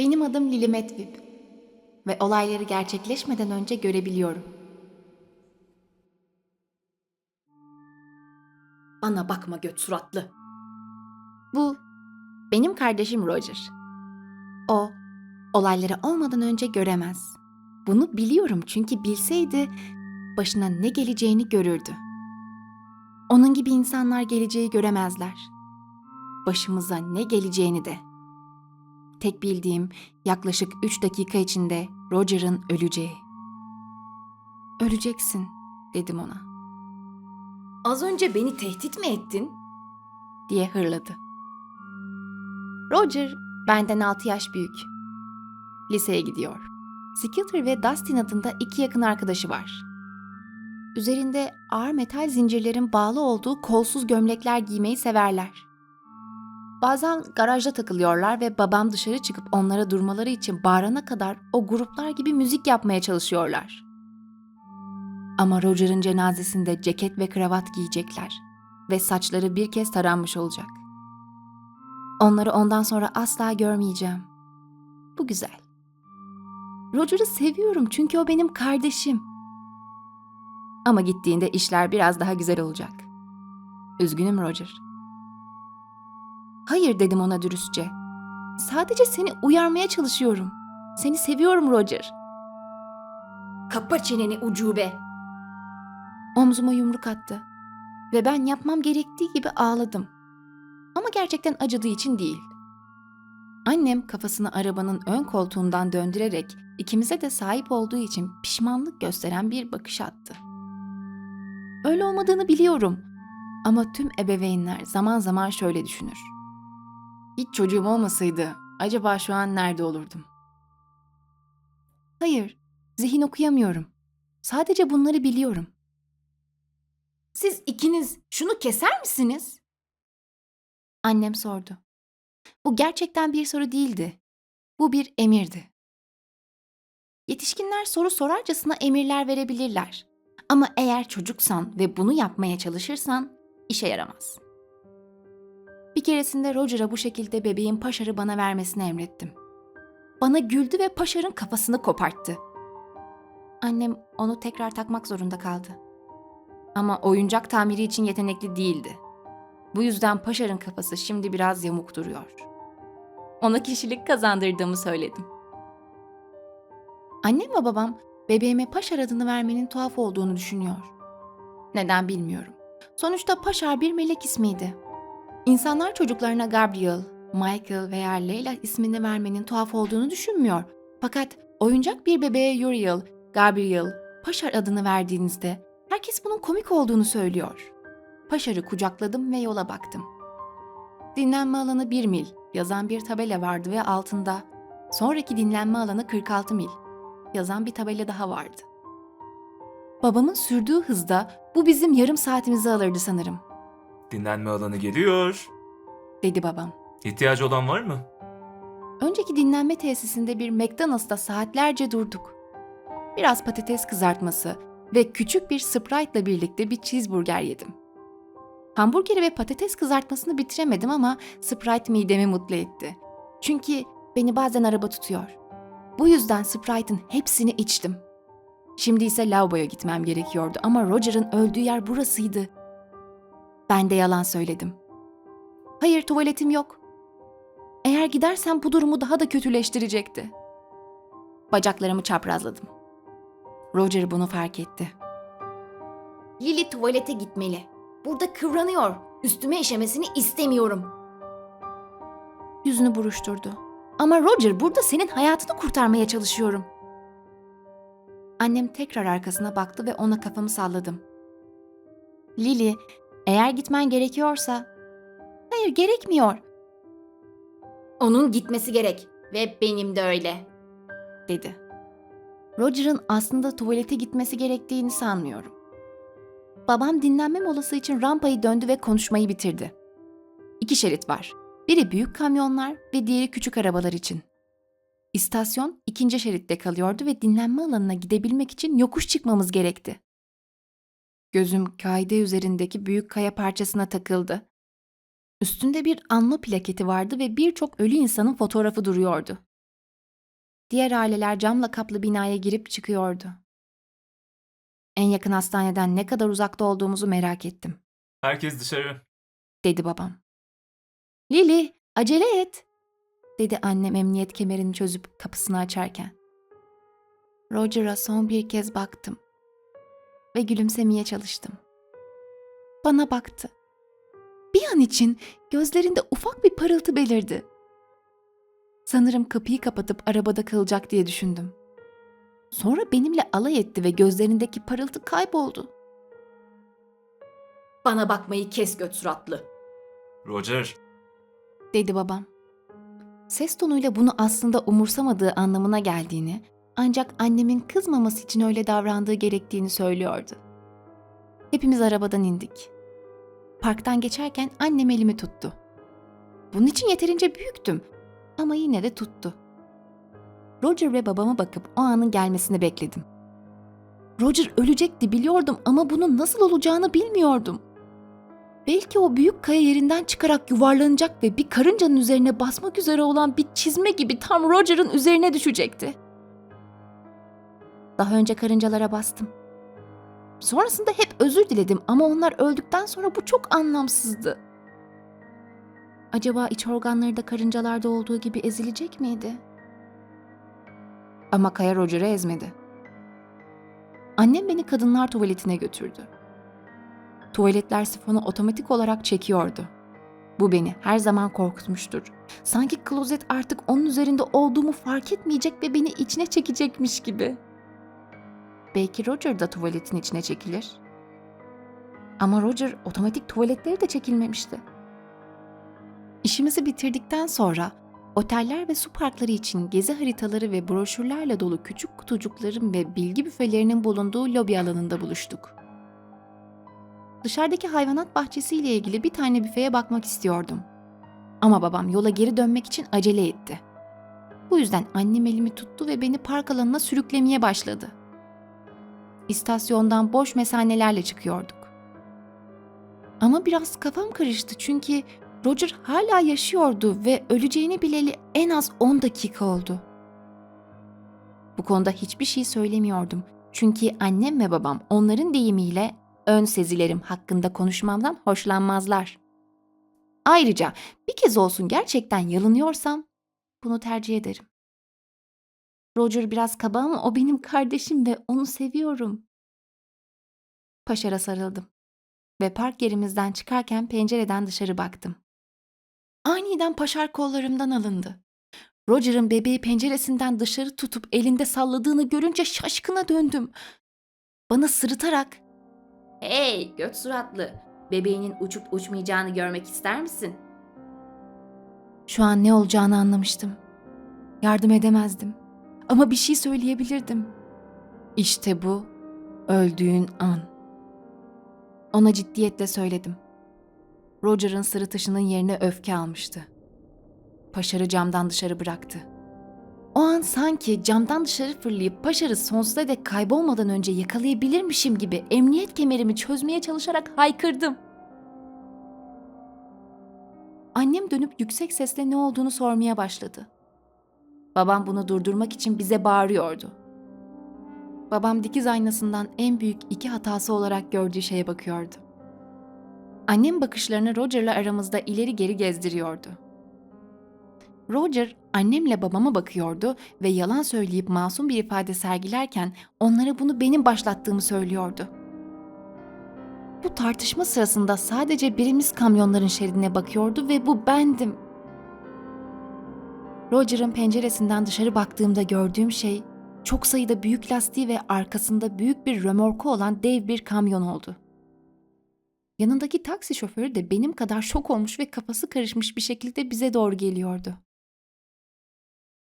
Benim adım Lili Medvip ve olayları gerçekleşmeden önce görebiliyorum. Bana bakma göt suratlı. Bu benim kardeşim Roger. O olayları olmadan önce göremez. Bunu biliyorum çünkü bilseydi başına ne geleceğini görürdü. Onun gibi insanlar geleceği göremezler. Başımıza ne geleceğini de. Tek bildiğim yaklaşık üç dakika içinde Roger'ın öleceği. Öleceksin dedim ona Az önce beni tehdit mi ettin? diye hırladı. Roger benden 6 yaş büyük. Liseye gidiyor. Skitter ve Dustin adında iki yakın arkadaşı var. Üzerinde ağır metal zincirlerin bağlı olduğu kolsuz gömlekler giymeyi severler. Bazen garajda takılıyorlar ve babam dışarı çıkıp onlara durmaları için bağırana kadar o gruplar gibi müzik yapmaya çalışıyorlar. Ama Roger'ın cenazesinde ceket ve kravat giyecekler ve saçları bir kez taranmış olacak. Onları ondan sonra asla görmeyeceğim. Bu güzel. Roger'ı seviyorum çünkü o benim kardeşim. Ama gittiğinde işler biraz daha güzel olacak. Üzgünüm Roger. Hayır dedim ona dürüstçe. Sadece seni uyarmaya çalışıyorum. Seni seviyorum Roger. Kapa çeneni ucube. Omzuma yumruk attı ve ben yapmam gerektiği gibi ağladım. Ama gerçekten acıdığı için değil. Annem kafasını arabanın ön koltuğundan döndürerek ikimize de sahip olduğu için pişmanlık gösteren bir bakış attı. Öyle olmadığını biliyorum ama tüm ebeveynler zaman zaman şöyle düşünür. Hiç çocuğum olmasaydı acaba şu an nerede olurdum? Hayır, zihin okuyamıyorum. Sadece bunları biliyorum. Siz ikiniz şunu keser misiniz? Annem sordu. Bu gerçekten bir soru değildi. Bu bir emirdi. Yetişkinler soru sorarcasına emirler verebilirler. Ama eğer çocuksan ve bunu yapmaya çalışırsan işe yaramaz. Bir keresinde Roger'a bu şekilde bebeğin paşarı bana vermesini emrettim. Bana güldü ve paşarın kafasını koparttı. Annem onu tekrar takmak zorunda kaldı. Ama oyuncak tamiri için yetenekli değildi. Bu yüzden Paşar'ın kafası şimdi biraz yamuk duruyor. Ona kişilik kazandırdığımı söyledim. Annem ve babam bebeğime Paşar adını vermenin tuhaf olduğunu düşünüyor. Neden bilmiyorum. Sonuçta Paşar bir melek ismiydi. İnsanlar çocuklarına Gabriel, Michael veya Leyla ismini vermenin tuhaf olduğunu düşünmüyor. Fakat oyuncak bir bebeğe Uriel, Gabriel, Paşar adını verdiğinizde herkes bunun komik olduğunu söylüyor. Paşar'ı kucakladım ve yola baktım. Dinlenme alanı 1 mil yazan bir tabela vardı ve altında sonraki dinlenme alanı 46 mil yazan bir tabela daha vardı. Babamın sürdüğü hızda bu bizim yarım saatimizi alırdı sanırım, Dinlenme alanı geliyor. dedi babam. İhtiyacı olan var mı? Önceki dinlenme tesisinde bir McDonald's'ta saatlerce durduk. Biraz patates kızartması ve küçük bir Sprite'la birlikte bir cheeseburger yedim. Hamburgeri ve patates kızartmasını bitiremedim ama Sprite midemi mutlu etti. Çünkü beni bazen araba tutuyor. Bu yüzden Sprite'ın hepsini içtim. Şimdi ise lavaboya gitmem gerekiyordu ama Roger'ın öldüğü yer burasıydı. Ben de yalan söyledim. Hayır tuvaletim yok. Eğer gidersem bu durumu daha da kötüleştirecekti. Bacaklarımı çaprazladım. Roger bunu fark etti. Lili tuvalete gitmeli. Burada kıvranıyor. Üstüme işemesini istemiyorum. Yüzünü buruşturdu. Ama Roger burada senin hayatını kurtarmaya çalışıyorum. Annem tekrar arkasına baktı ve ona kafamı salladım. Lily, eğer gitmen gerekiyorsa... Hayır gerekmiyor, Onun gitmesi gerek. Ve benim de öyle. dedi. Roger'ın aslında tuvalete gitmesi gerektiğini sanmıyorum. Babam dinlenme molası için rampayı döndü ve konuşmayı bitirdi. İki şerit var. Biri büyük kamyonlar ve diğeri küçük arabalar için. İstasyon ikinci şeritte kalıyordu ve dinlenme alanına gidebilmek için yokuş çıkmamız gerekti. Gözüm kaide üzerindeki büyük kaya parçasına takıldı. Üstünde bir anma plaketi vardı ve birçok ölü insanın fotoğrafı duruyordu. Diğer aileler camla kaplı binaya girip çıkıyordu. En yakın hastaneden ne kadar uzakta olduğumuzu merak ettim, Herkes dışarı. dedi babam. Lili, acele et, dedi annem emniyet kemerini çözüp kapısını açarken. Roger'a son bir kez baktım ve gülümsemeye çalıştım. Bana baktı. Bir an için gözlerinde ufak bir parıltı belirdi. Sanırım kapıyı kapatıp arabada kalacak diye düşündüm. Sonra benimle alay etti ve gözlerindeki parıltı kayboldu. Bana bakmayı kes göt suratlı. Roger, dedi babam. Ses tonuyla bunu aslında umursamadığı anlamına geldiğini, ancak annemin kızmaması için öyle davrandığı gerektiğini söylüyordu. Hepimiz arabadan indik. Parktan geçerken annem elimi tuttu. Bunun için yeterince büyüktüm ama yine de tuttu. Roger ve babama bakıp o anın gelmesini bekledim. Roger ölecekti biliyordum ama bunun nasıl olacağını bilmiyordum. Belki o büyük kaya yerinden çıkarak yuvarlanacak ve bir karıncanın üzerine basmak üzere olan bir çizme gibi tam Roger'ın üzerine düşecekti. Daha önce karıncalara bastım. Sonrasında hep özür diledim ama onlar öldükten sonra bu çok anlamsızdı. Acaba iç organları da karıncalarda olduğu gibi ezilecek miydi? Ama Kaya Roger'ı ezmedi. Annem beni kadınlar tuvaletine götürdü. Tuvaletler sifonu otomatik olarak çekiyordu. Bu beni her zaman korkutmuştur. Sanki klozet artık onun üzerinde olduğumu fark etmeyecek ve beni içine çekecekmiş gibi. Belki Roger da tuvaletin içine çekilir. Ama Roger otomatik tuvaletleri de çekilmemişti. İşimizi bitirdikten sonra oteller ve su parkları için gezi haritaları ve broşürlerle dolu küçük kutucukların ve bilgi büfelerinin bulunduğu lobi alanında buluştuk. Dışarıdaki hayvanat bahçesiyle ilgili bir tane büfeye bakmak istiyordum. Ama babam yola geri dönmek için acele etti. Bu yüzden annem elimi tuttu ve beni park alanına sürüklemeye başladı. İstasyondan boş mesanelerle çıkıyorduk. Ama biraz kafam karıştı çünkü Roger hala yaşıyordu ve öleceğini bileli en az 10 dakika oldu. Bu konuda hiçbir şey söylemiyordum. Çünkü annem ve babam onların deyimiyle ön sezilerim hakkında konuşmamdan hoşlanmazlar. Ayrıca bir kez olsun gerçekten yalınıyorsam bunu tercih ederim. Roger biraz kaba ama o benim kardeşim ve onu seviyorum. Paşar'a sarıldım ve park yerimizden çıkarken pencereden dışarı baktım. Aniden Paşar kollarımdan alındı. Roger'ın bebeği penceresinden dışarı tutup elinde salladığını görünce şaşkına döndüm. Bana sırıtarak Hey göt suratlı. Bebeğinin uçup uçmayacağını görmek ister misin? Şu an ne olacağını anlamıştım. Yardım edemezdim. Ama bir şey söyleyebilirdim. İşte bu öldüğün an. Ona ciddiyetle söyledim. Roger'ın sırıtışının yerine öfke almıştı. Paşarı camdan dışarı bıraktı. O an sanki camdan dışarı fırlayıp Paşar'ı sonsuza dek kaybolmadan önce yakalayabilirmişim gibi emniyet kemerimi çözmeye çalışarak haykırdım. Annem dönüp yüksek sesle ne olduğunu sormaya başladı. Babam bunu durdurmak için bize bağırıyordu. Babam dikiz aynasından en büyük iki hatası olarak gördüğü şeye bakıyordu. Annem bakışlarını Roger'la aramızda ileri geri gezdiriyordu. Roger annemle babama bakıyordu ve yalan söyleyip masum bir ifade sergilerken onlara bunu benim başlattığımı söylüyordu. Bu tartışma sırasında sadece birimiz kamyonların şeridine bakıyordu ve bu bendim. Roger'ın penceresinden dışarı baktığımda gördüğüm şey çok sayıda büyük lastiği ve arkasında büyük bir römorku olan dev bir kamyon oldu. Yanındaki taksi şoförü de benim kadar şok olmuş ve kafası karışmış bir şekilde bize doğru geliyordu.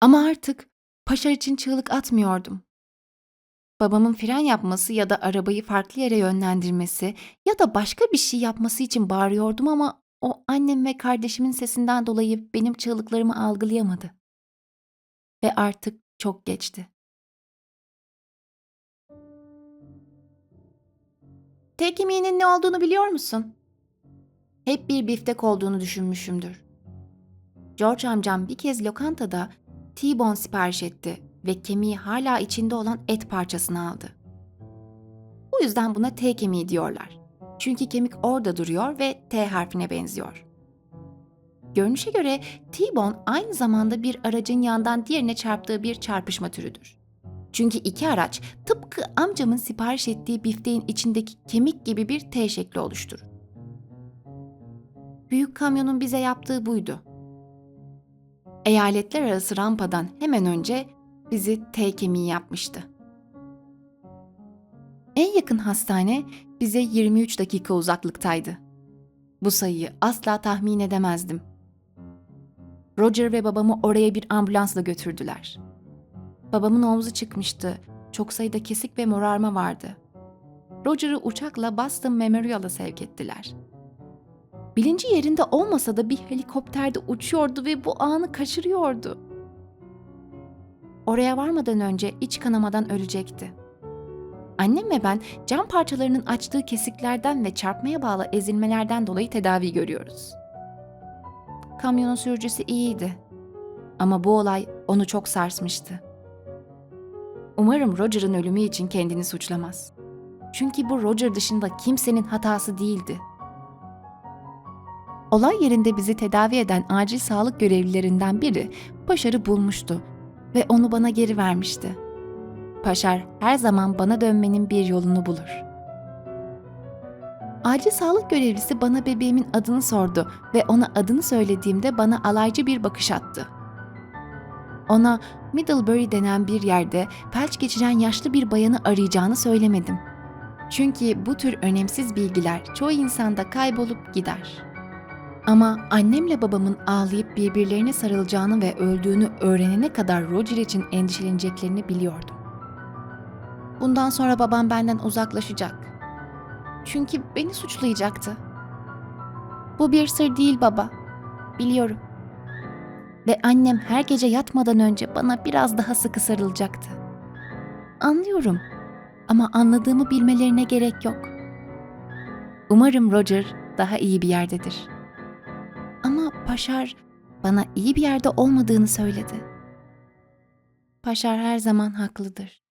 Ama artık Paşa için çığlık atmıyordum. Babamın fren yapması ya da arabayı farklı yere yönlendirmesi ya da başka bir şey yapması için bağırıyordum ama o annem ve kardeşimin sesinden dolayı benim çığlıklarımı algılayamadı. Ve artık çok geçti. Tek yemeğinin ne olduğunu biliyor musun? Hep bir biftek olduğunu düşünmüşümdür. George amcam bir kez lokantada T-bone sipariş etti ve kemiği hala içinde olan et parçasını aldı. Bu yüzden buna T kemiği diyorlar. Çünkü kemik orada duruyor ve T harfine benziyor. Görünüşe göre T-bone aynı zamanda bir aracın yandan diğerine çarptığı bir çarpışma türüdür. Çünkü iki araç tıpkı amcamın sipariş ettiği bifteğin içindeki kemik gibi bir T şekli oluşturur. Büyük kamyonun bize yaptığı buydu. Eyaletler arası rampadan hemen önce bizi T kemiği yapmıştı. En yakın hastane bize 23 dakika uzaklıktaydı. Bu sayıyı asla tahmin edemezdim. Roger ve babamı oraya bir ambulansla götürdüler. Babamın omzu çıkmıştı. Çok sayıda kesik ve morarma vardı. Roger'ı uçakla Boston Memorial'a sevk ettiler. Bilinci yerinde olmasa da bir helikopterde uçuyordu ve bu anı kaçırıyordu. Oraya varmadan önce iç kanamadan ölecekti. Annem ve ben cam parçalarının açtığı kesiklerden ve çarpmaya bağlı ezilmelerden dolayı tedavi görüyoruz. Kamyonun sürücüsü iyiydi. Ama bu olay onu çok sarsmıştı. Umarım Roger'ın ölümü için kendini suçlamaz. Çünkü bu Roger dışında kimsenin hatası değildi. Olay yerinde bizi tedavi eden acil sağlık görevlilerinden biri Paşar'ı bulmuştu ve onu bana geri vermişti. Paşar her zaman bana dönmenin bir yolunu bulur. Acil sağlık görevlisi bana bebeğimin adını sordu ve ona adını söylediğimde bana alaycı bir bakış attı. Ona Middlebury denen bir yerde felç geçiren yaşlı bir bayanı arayacağını söylemedim. Çünkü bu tür önemsiz bilgiler çoğu insanda kaybolup gider. Ama annemle babamın ağlayıp birbirlerine sarılacağını ve öldüğünü öğrenene kadar Roger için endişeleneceklerini biliyordum. Bundan sonra babam benden uzaklaşacak. Çünkü beni suçlayacaktı. Bu bir sır değil baba. Biliyorum. Ve annem her gece yatmadan önce bana biraz daha sıkı sarılacaktı. Anlıyorum. Ama anladığımı bilmelerine gerek yok. Umarım Roger daha iyi bir yerdedir. Ama Paşar bana iyi bir yerde olmadığını söyledi. Paşar her zaman haklıdır.